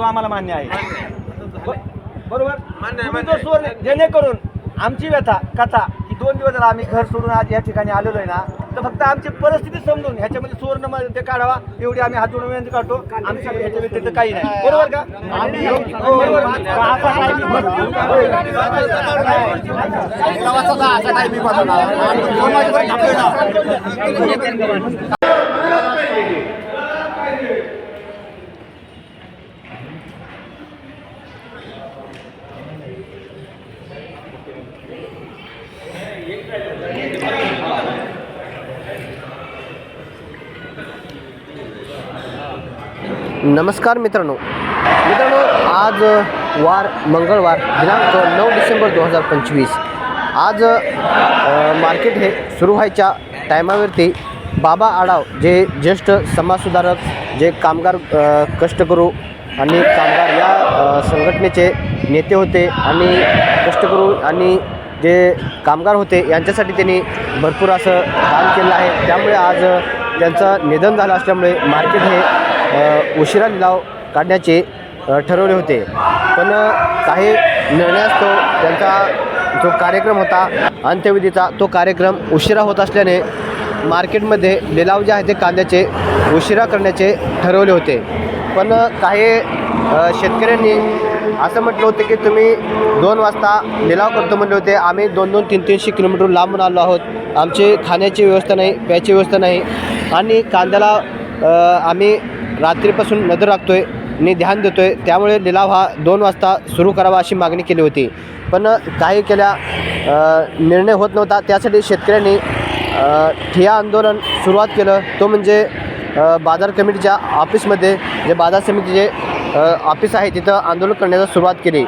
तो आम्हाला मान्य आहे. बरोबर? मान्य आहे, तुम्ही स्वर जेणेकरून आमची व्यथा कथा की दोन दिवस झाला आम्ही घर सोडून आज या ठिकाणी आलेलो आहे ना तर फक्त आमची परिस्थिती समजून ह्याच्यामध्ये सुवर्ण ते काढावा एवढी आम्ही हात जोडून विनंती करतो. आमच्या ह्याच्या व्यतिरिक्त काही नाही. बरोबर का? हो, बरोबर. नमस्कार मित्रांनो. मित्रांनो आज वार मंगळवार दिनांक नऊ डिसेंबर दोन हजार पंचवीस. आज मार्केट हे सुरू व्हायच्या टायमावरती बाबा आडाव जे ज्येष्ठ समाजसुधारक जे कामगार कष्टकरू आणि कामगार या संघटनेचे नेते होते आणि कष्टकरू आणि जे कामगार होते यांच्यासाठी त्यांनी भरपूर असं काम केलं आहे. त्यामुळे आज त्यांचं निधन झालं असल्यामुळे मार्केट हे उशिरा लिलाव काढण्याचे ठरवले होते. पण काही निर्णयास्तव त्यांचा जो कार्यक्रम होता अंत्यविधीचा तो कार्यक्रम उशिरा होत असल्याने मार्केटमध्ये लिलाव जे आहे ते कांद्याचे उशिरा करण्याचे ठरवले होते. पण काही शेतकऱ्यांनी असं म्हटलं होतं की तुम्ही दोन वाजता लिलाव करतो म्हणले होते. आम्ही दोन दोन तीन तीनशे किलोमीटर लांबून आलो आहोत. आमची खाण्याची व्यवस्था नाही प्यायची व्यवस्था नाही. आणि कांद्याला आम्ही रात्रीपासून नजर राखतो आहे आणि ध्यान देतो आहे त्यामुळे लिलाव हा दोन वाजता सुरू करावा अशी मागणी केली होती. पण काही केल्या निर्णय होत नव्हता. त्यासाठी शेतकऱ्यांनी ठिया आंदोलन सुरुवात केलं. तो म्हणजे बाजार कमिटीच्या ऑफिसमध्ये जे बाजार समितीचे ऑफिस आहे तिथं आंदोलन करण्यास सुरुवात केली.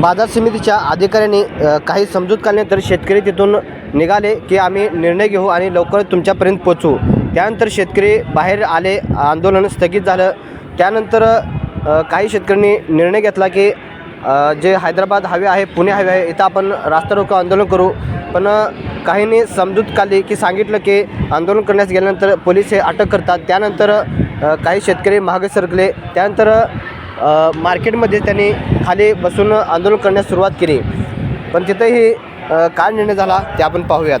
बाजार समितीच्या अधिकाऱ्यांनी काही समजूत काढल्यानंतर शेतकरी तिथून निघाले की आम्ही निर्णय घेऊ आणि लवकर तुमच्यापर्यंत पोचू त्यानंतर शेतकरी बाहेर आले आंदोलन स्थगित झालं. त्यानंतर काही शेतकऱ्यांनी निर्णय घेतला की जे हैदराबाद हवे आहे पुणे हवे आहे इथं आपण रास्ता रोको आंदोलन करू. पण काहींनी समजूत काढली की सांगितलं की आंदोलन करण्यास गेल्यानंतर पोलीस हे अटक करतात. त्यानंतर काही शेतकरी मागे सरकले. त्यानंतर मार्केटमध्ये त्यांनी खाली बसून आंदोलन करण्यास सुरुवात केली. पण तिथंही काय निर्णय झाला ते आपण पाहूयात.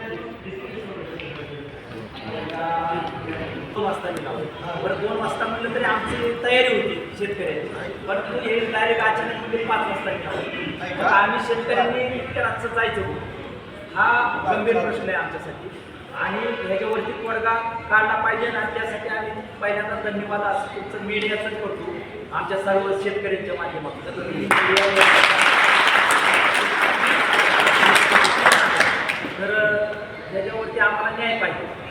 दोन वाजता गेला बरं दोन वाजता म्हटलं तरी आमची तयारी होती शेतकऱ्याची. पण हे डायरेक्ट अचानक म्हणजे पाच वाजता गेला आम्ही शेतकऱ्यांनी इतक्या रातचं जायचं होतं. हा गंभीर प्रश्न आहे आमच्यासाठी. आणि ह्याच्यावरती तोडगा काढला पाहिजे आणि त्यासाठी आम्ही पहिल्यांदा धन्यवाद असं तुमचं मीडियाचं करतो. आमच्या सर्व शेतकऱ्यांच्या माध्यमातून. तर तर ह्याच्यावरती आम्हाला न्याय पाहिजे.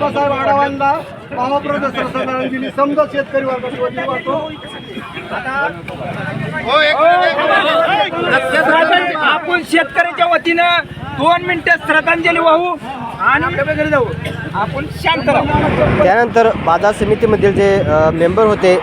बाबासाहेब आढावांना बाबाप्रद श्रद्धांजली समजा शेतकरी वर्गाची वाटतो आपण शेतकऱ्याच्या वतीनं दोन मिनिटं श्रद्धांजली वाहू आणि आपल्या घरी जाऊ. आपण शांत राहू. त्यानंतर बाजार समितीमधील जे मेंबर होते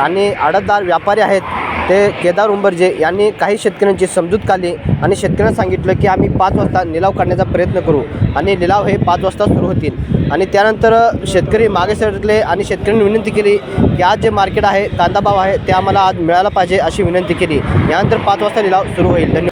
आणि आडतदार व्यापारी आहेत ते केदार उंबरजे यांनी काही शेतकऱ्यांची समजूत काढली आणि शेतकऱ्यांना सांगितलं की आम्ही पाच वाजता लिलाव काढण्याचा प्रयत्न करू. आणि लिलाव हे पाच वाजता सुरू होतील. आणि त्यानंतर शेतकरी मागे सरकले आणि शेतकऱ्यांनी विनंती केली की आज जे मार्केट आहे कांदा भाव आहे ते आम्हाला आज मिळायला पाहिजे अशी विनंती केली. यानंतर पाच वाजता लिलाव सुरू होईल. धन्यवाद.